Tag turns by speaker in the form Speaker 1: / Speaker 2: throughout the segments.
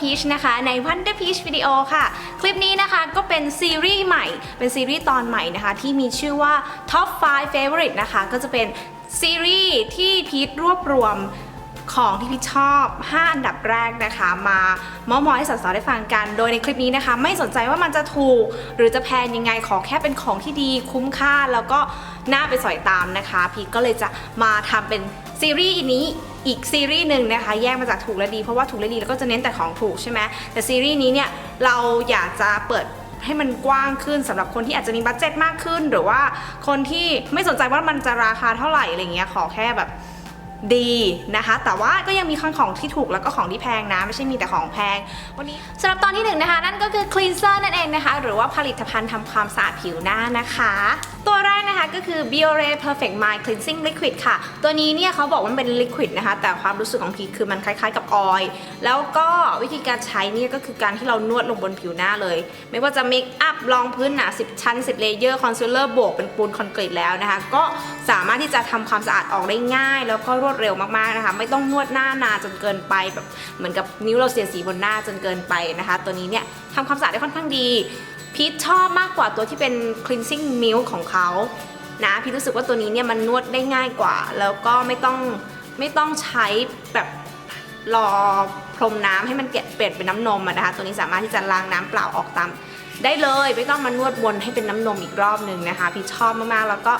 Speaker 1: Peach นะคะใน Wonder Peach Video ค่ะ คลิปนี้นะคะก็เป็นซีรีส์ใหม่ เป็นซีรีส์ตอนใหม่นะคะที่มีชื่อว่า Top 5 Favorite นะคะก็จะเป็นซีรีส์ที่พีทรวบรวมของที่พี่ชอบ 5 อันดับแรกนะคะ มาเมอมอยให้สาวๆได้ฟังกัน โดยในคลิปนี้นะคะ ไม่สนใจว่ามันจะถูก หรือจะแพงยังไง ขอแค่เป็นของที่ดีคุ้มค่าแล้วก็น่าไปสอยตามนะคะ พีทก็เลยจะมาทำเป็นซีรีส์นี้ อีกซีรีส์หนึ่งนะคะแยกมาจากถูกและดี เพราะว่าถูกและดีแล้วก็จะเน้นแต่ของถูกใช่ไหมแต่ซีรีส์นี้เนี่ยเราอยากจะเปิดให้มันกว้างขึ้นสำหรับคนที่อาจจะมีบัตเจ็ตมากขึ้น หรือว่าคนที่ไม่สนใจว่ามันจะราคาเท่าไหร่อะไรเงี้ยขอแค่แบบดีนะคะ แต่ว่าก็ยังมีข้างของที่ถูกแล้วก็ของที่แพงนะ ไม่ใช่มีแต่ของแพง วันนี้สำหรับตอนที่หนึ่งนะคะ นั่นก็คือ cleanser นั่นเองนะคะ หรือว่าผลิตภัณฑ์ทำความสะอาดผิวหน้านะคะ แรกนะคะก็คือ Biore Perfect Mind Cleansing Liquid ค่ะ ตัวนี้เนี่ยเขาบอกว่ามันเป็น liquid นะคะ แต่ความรู้สึกของพีคือมันคล้ายๆกับออยล์แล้วก็วิธีการใช้เนี่ยก็คือการที่เรานวดลงบนผิวหน้าเลย ไม่ว่าจะเมคอัพรองพื้นหนา 10 ชั้น 10 เลเยอร์ คอนซีลเลอร์โบกเป็นปูนคอนกรีตแล้วนะคะ ก็สามารถที่จะทำความสะอาดออกได้ง่าย แล้วก็รวดเร็วมากๆนะคะ ไม่ต้องนวดหน้านานจนเกินไปแบบเหมือนกับนิ้วเราเสียสีบนหน้าจนเกินไปนะคะ ตัวนี้เนี่ยทำความสะอาดได้ค่อนข้างดี พีทชอบมากกว่าตัวที่เป็น cleansing milk ของเขานะพี่รู้สึกว่าตัวนี้เนี่ยมันนวดได้ง่ายกว่า แล้วก็ไม่ต้องไม่ต้องใช้แบบรอพรมน้ำให้มันเกเปลี่ยนเป็นน้ำนมนะคะตัวนี้สามารถที่จะล้างน้ำเปล่าออกตาม ได้เลยไม่ต้องมานวดวนให้เป็นน้ำนมอีกรอบหนึ่งนะคะ พี่ชอบมากๆแล้วก็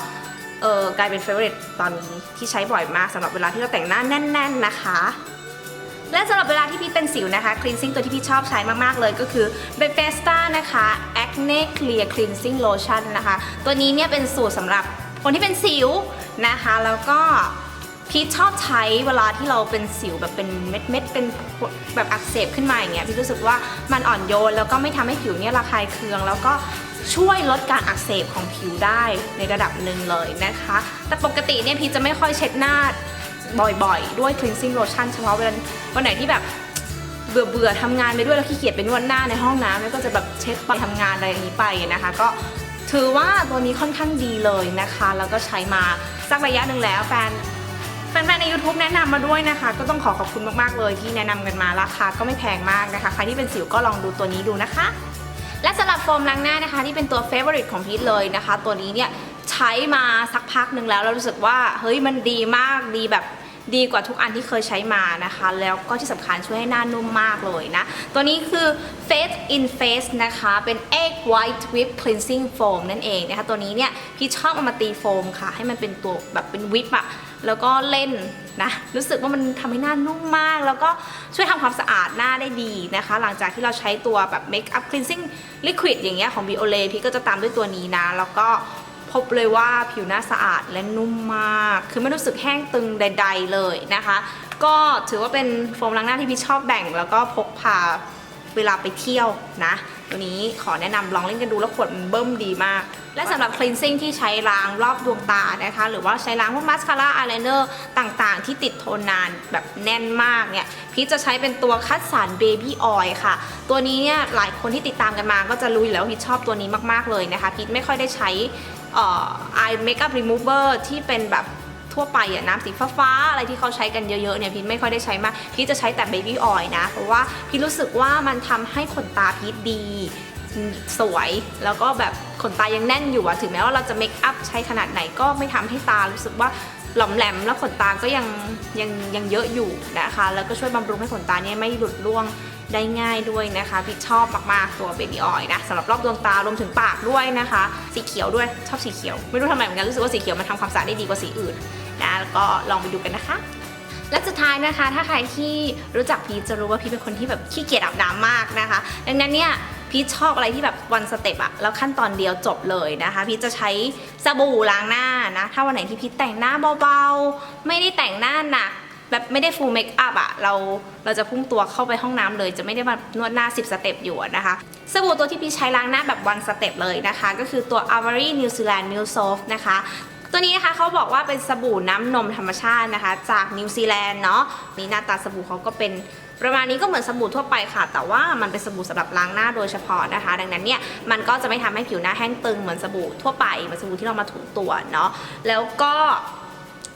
Speaker 1: เออกลายเป็นเฟเวอร์ตอนนี้ที่ใช้บ่อยมากสำหรับเวลาที่เราแต่งหน้าแน่น ๆ นะคะ และสำหรับเวลาที่พี่เป็นสิวนะคะ cleansing ตัวที่พี่ชอบใช้มากๆเลยก็คือ b e f e s t a นะคะ acne clear cleansing lotion นะคะ ตัวนี้เนี่ยเป็นสูตรสำหรับคนที่เป็นสิวนะคะ แล้วก็พี่ชอบใช้เวลาที่เราเป็นสิวแบบเป็นเม็ดๆเป็นแบบอักเสบขึ้นมาอย่างเงี้ยพี่รู้สึกว่ามันอ่อนโยนแล้วก็ไม่ทำให้ผิวเนี่ยระคายเคือง แล้วก็ช่วยลดการอักเสบของผิวได้ในระดับหนึ่งเลยนะคะ แต่ปกติเนี่ยพี่จะไม่ค่อยเช็ดหน้า บ่อยๆ ด้วย cleansing lotion เฉพาะวลาวันไหนที่แบบเบื่อเบื่อๆทำงานไปด้วยแล้วขี้เกียจไปนวดหน้าในห้องน้ำแล้วก็จะแบบเช็ดไปทำงานอะไรอย่างนี้ไปนะคะ ก็ถือว่าตัวนี้ค่อนข้างดีเลยนะคะ แล้วก็ใช้มาสักระยะหนึ่งแล้วแฟนแฟนๆใน YouTube แนะนำมาด้วยนะคะ ก็ต้องขอขอบคุณมากๆเลยที่แนะนำกันมาราคาก็ไม่แพงมากนะคะ ใครที่เป็นสิวก็ลองดูตัวนี้ดูนะคะ และสำหรับโฟมล้างหน้านะคะ ที่เป็นตัว favorite ของพีทเลยนะคะ ตัวนี้เนี่ยใช้มาสักพักหนึ่งแล้วแล้วรู้สึกว่าเฮ้ยมันดีมากดีแบบ ดีกว่าทุกอันที่เคยใช้มานะคะ แล้วก็ที่สำคัญช่วยให้หน้านุ่มมากเลยนะ ตัวนี้คือ Face in Face นะคะ เป็น Egg White Whip Cleansing Foam นั่นเองนะคะ ตัวนี้เนี่ยพี่ชอบเอามาตีโฟมค่ะ ให้มันเป็นตัวแบบเป็นวิปอะแล้วก็เล่นนะรู้สึกว่ามันทำให้หน้านุ่มมาก แล้วก็ช่วยทำความสะอาดหน้าได้ดีนะคะ หลังจากที่เราใช้ตัวแบบ Make up Cleansing Liquid อย่างเงี้ยของ Biolay พี่ก็จะตามด้วยตัวนี้นะ แล้วก็ พบเลยว่าผิวหน้าสะอาดและนุ่มมาก คือไม่รู้สึกแห้งตึงใด ๆ เลยนะคะ ก็ถือว่าเป็นโฟมล้างหน้าที่พี่ชอบแบ่ง แล้วก็พกพาเวลาไปเที่ยวนะ ตัวนี้ขอแนะนำลองเล่นกันดูแล้วขวดมันเบิ่มดีมาก และสำหรับ cleansing ที่ใช้ล้างรอบดวงตานะคะ หรือว่าใช้ล้างพวกมาสคาร่าอายไลเนอร์ต่างๆ ที่ติดทนนานแบบแน่นมากเนี่ย พี่จะใช้เป็นตัวคัดสารเบบี้ออยล์ค่ะ ตัวนี้เนี่ยหลายคนที่ติดตามกันมาก็จะรู้อยู่แล้วว่าพี่ชอบตัวนี้มากๆเลยนะคะ พี่ไม่ค่อยได้ใช้ อ่อ eye makeup remover ที่เป็นแบบทั่วไปอะน้ำสีฟ้าๆอะไรที่เขาใช้กันเยอะๆเนี่ยพีทไม่ค่อยได้ใช้มาก พีทจะใช้แต่ baby oil นะ เพราะว่าพีทรู้สึกว่ามันทำให้ขนตาพีทดี สวยแล้วก็แบบขนตายังแน่นอยู่อะถึงแม้ว่าเราจะเมคอัพใช้ขนาดไหนก็ไม่ทำให้ตารู้สึกว่าหลอมแหลมแล้วขนตาก็ยังยังยังเยอะอยู่นะคะ แล้วก็ช่วยบำรุงให้ขนตาเนี่ยไม่หลุดร่วง ได้ง่ายด้วยนะคะพี่ชอบมากๆตัวเบบี้ออยนะสำหรับรอบดวงตารวมถึงปากด้วยนะคะ สีเขียวด้วยชอบสีเขียว ไม่รู้ทำไมเหมือนกันรู้สึกว่าสีเขียวมันทำความสะอาดได้ดีกว่าสีอื่นนะแล้วก็ลองไปดูกันนะคะและสุดท้ายนะคะ ถ้าใครที่รู้จักพีชจะรู้ว่าพีชเป็นคนที่แบบขี้เกียจอาบน้ำมากนะคะ ดังนั้นเนี่ยพีชชอบอะไรที่แบบวันสเต็ปอะแล้วขั้นตอนเดียวจบเลยนะคะ พีชจะใช้สบู่ล้างหน้านะ ถ้าวันไหนที่พีชแต่งหน้าเบาๆ ไม่ได้แต่งหน้าหนัก แบบไม่ได้ฟูลเมคอัพอะเราเราจะพุ่งตัวเข้าไปห้องน้ำเลย จะไม่ได้มานวดหน้า 10 สเต็ปอยู่นะคะสบู่ตัวที่พี่ใช้ล้างหน้าแบบวันสเต็ปเลยนะคะ ก็คือตัว a v a r y New Zealand Milk Soft นะคะตัวนี้นะคะเขาบอกว่าเป็นสบู่น้ำนมธรรมชาตินะคะ จากนิวซีแลนด์เนาะนี่หน้าตาสบู่เขาก็เป็นประมาณนี้ก็เหมือนสบู่ทั่วไปค่ะ แต่ว่ามันเป็นสบู่สำหรับล้างหน้าโดยเฉพาะนะคะ ดังนั้นเนี่ยมันก็จะไม่ทำให้ผิวหน้าแห้งตึงเหมือนสบู่ทั่วไปเหมือนสบู่ที่เรามาถูตัวเนาะแล้วก็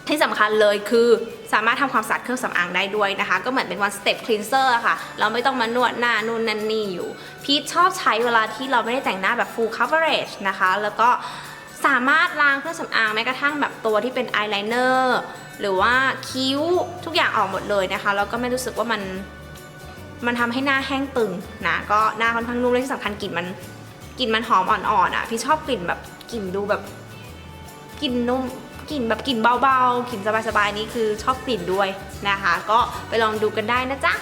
Speaker 1: ที่สำคัญเลยคือสามารถทำความสะอาดเครื่องสำอางได้ด้วยนะคะ ก็เหมือนเป็น one step cleanser อะค่ะ เราไม่ต้องมานวดหน้านู่นนั่นนี่อยู่ พีทชอบใช้เวลาที่เราไม่ได้แต่งหน้าแบบ full coverage นะคะ แล้วก็สามารถล้างเครื่องสำอางแม้กระทั่งแบบตัวที่เป็นอายไลเนอร์หรือว่าคิ้วทุกอย่างออกหมดเลยนะคะ แล้วก็ไม่รู้สึกว่ามันมันทำให้หน้าแห้งตึงนะก็หน้าค่อนข้างนุ่มและที่สำคัญกลิ่นมันกลิ่นมันหอมอ่อนๆอะพี่ชอบกลิ่นแบบกลิ่นดูแบบกลิ่นนุ่ม กลิ่นแบบกลิ่นเบาๆกลิ่นสบายๆนี่คือชอบกลิ่นด้วยนะคะ ก็ไปลองดูกันได้นะจ๊ะ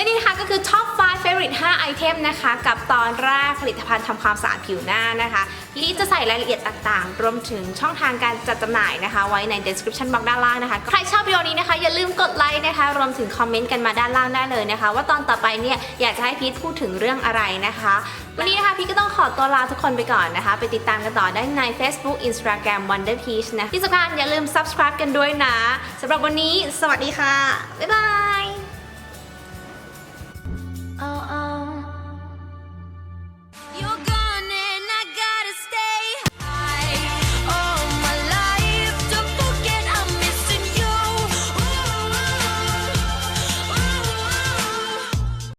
Speaker 1: และนี่นะคะก็คือ top 5 favorite 5ไอเทมนะคะ กับตอนแรกผลิตภัณฑ์ทำความสะอาดผิวหน้านะคะพี่จะใส่รายละเอียดต่างๆ รวมถึงช่องทางการจัดจำหน่ายนะคะ ไว้ใน description box ด้านล่างนะคะ ใครชอบวิดีโอนี้นะคะ อย่าลืมกดไลค์นะคะ รวมถึงคอมเมนต์กันมาด้านล่างได้เลยนะคะ ว่าตอนต่อไปเนี่ยอยากจะให้พีทพูดถึงเรื่องอะไรนะคะ วันนี้นะคะพีทก็ต้องขอตัวลาทุกคนไปก่อนนะคะ ไปติดตามกันต่อได้ใน Facebook Instagram Wonder Peach นะที่สำคัญอย่าลืม subscribe กันด้วยนะสำหรับวันนี้ สวัสดีค่ะบ๊ายบาย